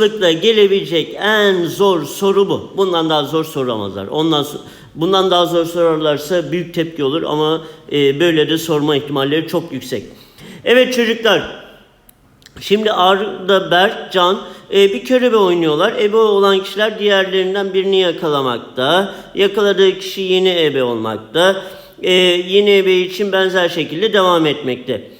olasılıkla gelebilecek en zor soru bu. Bundan daha zor soramazlar. Ondan bundan daha zor sorarlarsa büyük tepki olur ama e, böyle de sorma ihtimalleri çok yüksek. Evet çocuklar. Şimdi Arda, Berk, Can e, bir körebe oynuyorlar. Ebe olan kişiler diğerlerinden birini yakalamakta. Yakaladığı kişi yeni ebe olmakta. E, yeni ebe için benzer şekilde devam etmekte.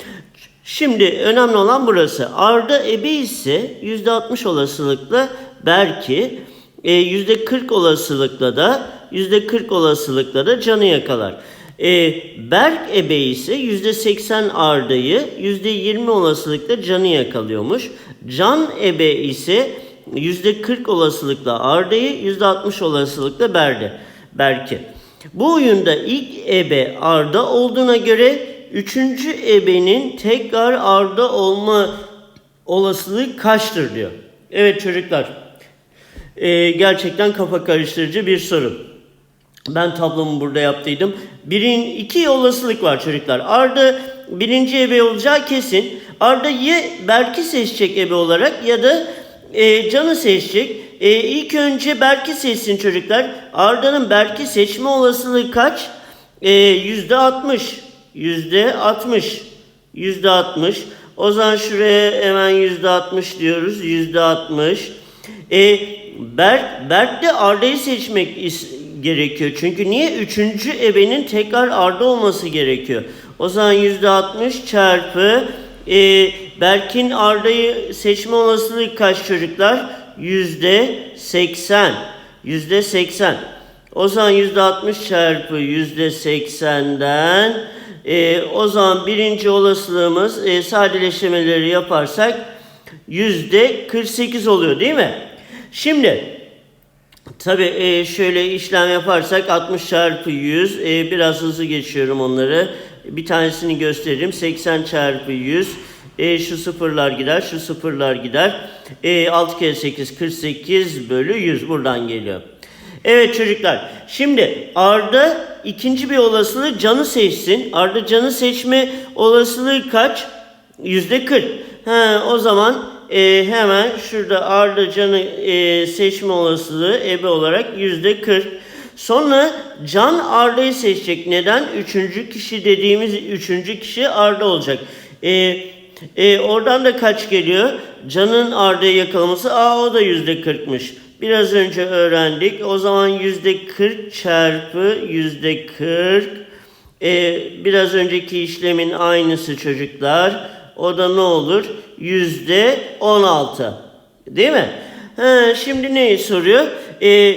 Şimdi önemli olan burası. Arda ebe ise %60 olasılıkla Berk'i, e, %40 olasılıkla da %40 olasılıkla da Can'ı yakalar. E, Berk ebe ise %80 Arda'yı, %20 olasılıkla Can'ı yakalıyormuş. Can ebe ise %40 olasılıkla Arda'yı, %60 olasılıkla Berk'i. Berk'i. Bu oyunda ilk ebe Arda olduğuna göre üçüncü ebenin tekrar Arda olma olasılığı kaçtır diyor. Evet çocuklar. Ee, gerçekten kafa karıştırıcı bir soru. Ben tablomu burada yaptıydım. Birin iki olasılık var çocuklar. Arda birinci ebe olacağı kesin. Arda ya Berk'i seçecek ebe olarak ya da e, Can'ı seçecek. E, ilk önce Berk'i seçsin çocuklar. Arda'nın Berk'i seçme olasılığı kaç? E, Yüzde altmış. Yüzde altmış. Yüzde altmış. O zaman şuraya hemen yüzde altmış diyoruz. Yüzde altmış. E, Berk, Berk de Arda'yı seçmek gerekiyor. Çünkü niye? Üçüncü ebenin tekrar Arda olması gerekiyor. O zaman yüzde altmış çarpı e, Berk'in Arda'yı seçme olasılığı kaç çocuklar? Yüzde seksen. Yüzde seksen. O zaman yüzde altmış çarpı yüzde seksenden e, o zaman birinci olasılığımız e, sadeleştirmeleri yaparsak yüzde 48 oluyor değil mi? Şimdi tabi e, şöyle işlem yaparsak 60 çarpı 100 e, biraz hızlı geçiyorum onları. Bir tanesini göstereyim 80 çarpı 100 e, şu sıfırlar gider şu sıfırlar gider. E, 6 kere 8 48 bölü 100 buradan geliyor. Evet çocuklar. Şimdi Arda ikinci bir olasılığı canı seçsin. Arda canı seçme olasılığı kaç? Yüzde 40. Ha, o zaman e, hemen şurada Arda canı e, seçme olasılığı ebe olarak yüzde 40. Sonra Can Arda'yı seçecek. Neden? Üçüncü kişi dediğimiz üçüncü kişi Arda olacak. E, e, oradan da kaç geliyor? Can'ın Arda'yı yakalaması. Aa o da yüzde 40'mış. Biraz önce öğrendik. O zaman yüzde 40 çarpı yüzde 40. Ee, biraz önceki işlemin aynısı çocuklar. O da ne olur? Yüzde 16. Değil mi? Ha, şimdi neyi soruyor? Ee,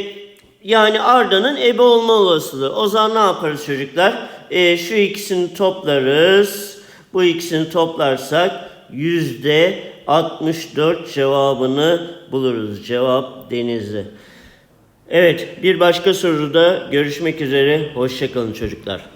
yani Arda'nın ebe olma olasılığı. O zaman ne yaparız çocuklar? Ee, şu ikisini toplarız. Bu ikisini toplarsak yüzde 64 cevabını buluruz. Cevap Denizli. Evet bir başka soruda görüşmek üzere. Hoşçakalın çocuklar.